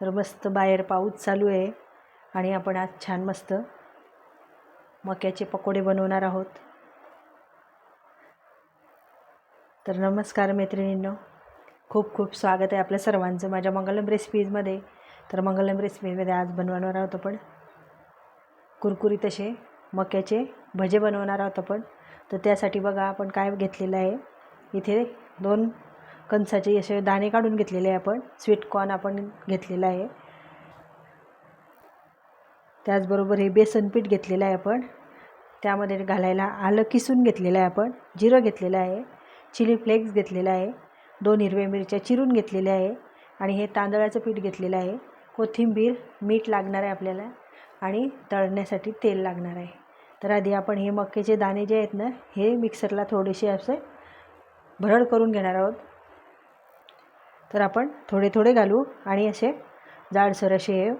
तर मस्त बाहेर पाऊस चालू आहे आणि आपण आज छान मस्त मक्याचे पकोडे बनवणार आहोत. तर नमस्कार मैत्रिणींनो खूप खूप स्वागत आहे आपल्या सर्वांचं माझ्या मंगलम रेसिपीजमध्ये. तर मंगलम रेसिपीजमध्ये आज बनवणार आहोत आपण कुरकुरीत असे मक्याचे भजे बनवणार आहोत आपण. तर त्यासाठी बघा आपण काय घेतलेलं आहे. इथे दोन कणसाचे असे दाणे काढून घेतलेले आहे आपण. स्वीट कॉर्न आपण घेतलेलं आहे. त्याचबरोबर हे बेसन पीठ घेतलेलं आहे आपण. त्यामध्ये घालायला आलं किसून घेतलेलं आहे आपण. जिरं घेतलेलं आहे. चिली फ्लेक्स घेतलेलं आहे. दोन हिरव्या मिरच्या चिरून घेतलेल्या आहे. आणि हे तांदळाचं पीठ घेतलेलं आहे. कोथिंबीर मीठ लागणार आहे आपल्याला. आणि तळण्यासाठी तेल लागणार आहे. तर आधी आपण हे मक्याचे दाणे जे आहेत ना हे मिक्सरला थोडेसे असे भरड करून घेणार आहोत. तर आपण थोडे थोडे घालू आणि असे जाडसर असे हे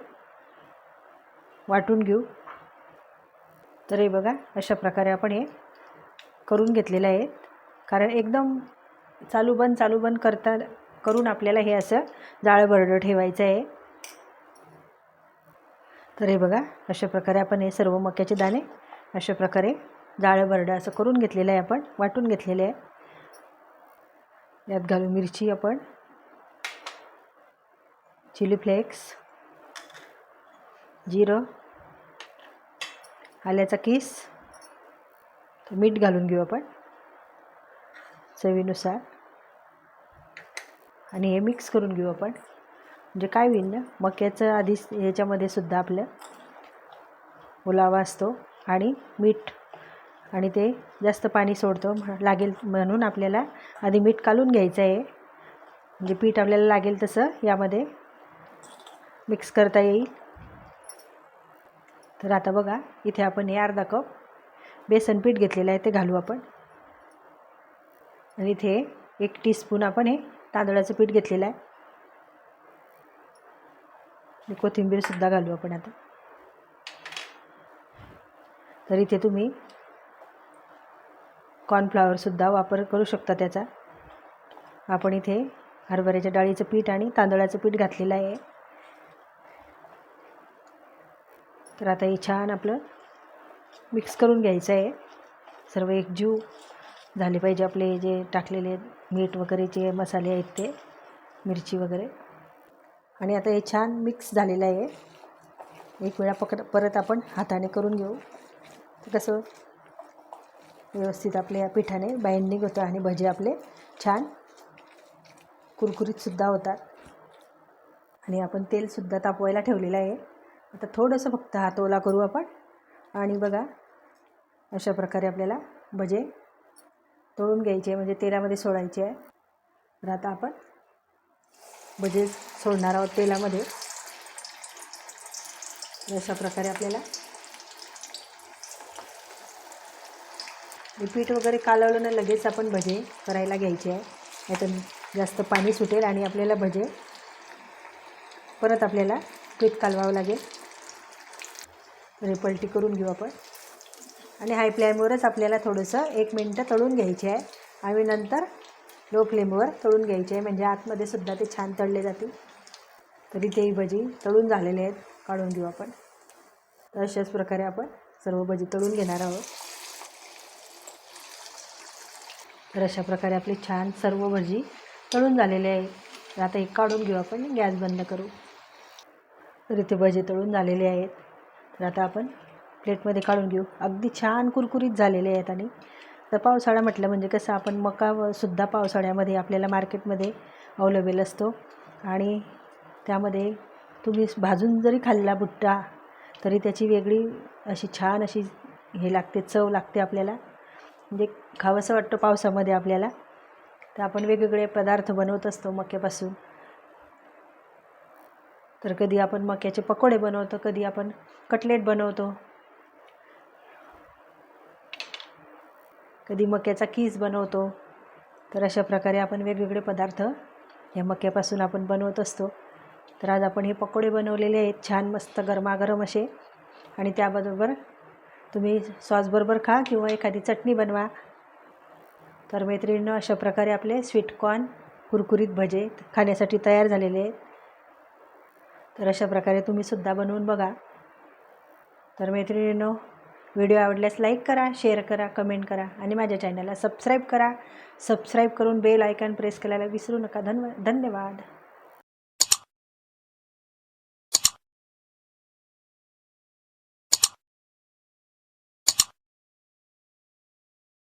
वाटून घेऊ. तर हे बघा अशा प्रकारे आपण हे करून घेतलेलं आहे. कारण एकदम चालू बंद चालू बंद करता करून आपल्याला हे असं जाळं बरडं ठेवायचं आहे. तर हे बघा अशा प्रकारे आपण हे सर्व मक्याचे दाणे अशा प्रकारे जाळं बरडं असं करून घेतलेलं आहे आपण वाटून घेतलेलं आहे. यात घालू मिरची आपण. चिली फ्लेक्स जिरं आल्याचा किस मीठ घालून घेऊ आपण चवीनुसार. आणि हे मिक्स करून घेऊ आपण. म्हणजे काय होईल ना मक्याचं आधीच ह्याच्यामध्ये सुद्धा आपलं ओलावा असतो आणि मीठ. आणि ते जास्त पाणी सोडतो लागेल म्हणून आपल्याला आधी मीठ काढून घ्यायचं आहे. म्हणजे पीठ आपल्याला लागेल तसं यामध्ये मिक्स करता येईल. तर आता बघा इथे आपण हे अर्धा कप बेसन पीठ घेतलेलं आहे ते घालू आपण. आणि इथे एक टीस्पून आपण हे तांदळाचं पीठ घेतलेलं आहे. कोथिंबीरसुद्धा घालू आपण आता. तर इथे तुम्ही कॉर्नफ्लावरसुद्धा वापर करू शकता त्याचा. आपण इथे हरभऱ्याच्या डाळीचं पीठ आणि तांदळाचं पीठ घातलेलं आहे. तर आता हे छान आपलं मिक्स करून घ्यायचं आहे. सर्व एकजीव झाले पाहिजे आपले जे टाकलेले मीठ वगैरे जे मसाले आहेत ते मिरची वगैरे. आणि आता हे छान मिक्स झालेलं आहे. एक वेळा पकड परत आपण हाताने करून घेऊ. कसं व्यवस्थित आपल्या पिठाने बाइंडिंग होतं आणि भजे आपले छान कुरकुरीतसुद्धा होतात. आणि आपण तेलसुद्धा तापवायला ठेवलेलं आहे. आता थोडंसं फक्त हात ओला करू आपण. आणि बघा अशा प्रकारे आपल्याला भजे तळून घ्यायचे म्हणजे तेलामध्ये सोडायचे आहे. तर आता आपण भजे सोडणार आहोत तेलामध्ये. अशा प्रकारे आपल्याला पीठ वगैरे कालवलं ना लगेच आपण भजे करायला घ्यायचे आहे. नाहीतर जास्त पाणी सुटेल आणि आपल्याला भजे परत आपल्याला पीठ कालवावं लागेल. तर हे पलटी करून घेऊ आपण. आणि हाय फ्लेमवरच आपल्याला थोडंसं एक मिनटं तळून घ्यायचे आहे. आणि नंतर लो फ्लेमवर तळून घ्यायचे आहे. म्हणजे आतमध्ये सुद्धा ते छान तळले जातील. तरी तेही भजी तळून झालेले आहेत. काढून घेऊ आपण. तर अशाच प्रकारे आपण सर्व भजी तळून घेणार आहोत. तर अशा प्रकारे आपली छान सर्व भजी तळून झालेले आहे. तर आता एक काढून घेऊ आपण. गॅस बंद करू. तर इथे भजे तळून झालेले आहेत. तर आता आपण प्लेटमध्ये काढून घेऊ. अगदी छान कुरकुरीत झालेले आहेत आणि तर पावसाळा म्हटलं म्हणजे कसं आपण मकासुद्धा पावसाळ्यामध्ये आपल्याला मार्केटमध्ये अवेलेबल असतो. आणि त्यामध्ये तुम्ही भाजून जरी खाल्ला बुट्टा तरी त्याची वेगळी अशी छान अशी हे लागते चव लागते आपल्याला. म्हणजे खावंसं वाटतं पावसामध्ये आपल्याला. तर आपण वेगवेगळे पदार्थ बनवत असतो मक्यापासून. तर कधी आपण मक्याचे पकोडे बनवतो कधी आपण कटलेट बनवतो. कधी मक्याचा कीस बनवतो. तर अशा प्रकारे आपण वेगवेगळे पदार्थ या मक्यापासून आपण बनवत असतो. तर आज आपण हे पकोडे बनवलेले आहेत छान मस्त गरमागरम असे. आणि त्याबरोबर तुम्ही सॉसबरोबर खा किंवा एखादी चटणी बनवा. तर मैत्रिणीनं अशा प्रकारे आपले स्वीट कॉर्न कुरकुरीत भजे खाण्यासाठी तयार झालेले आहेत. तर अशा प्रकारे तुम्हीसुद्धा बनवून बघा. तर मैत्रिणींनो व्हिडिओ आवडल्यास लाईक करा शेअर करा कमेंट करा आणि माझ्या चॅनलला सबस्क्राईब करा. सबस्क्राईब करून बेल आयकॉन प्रेस करायला विसरू नका. धन्य धन्यवाद.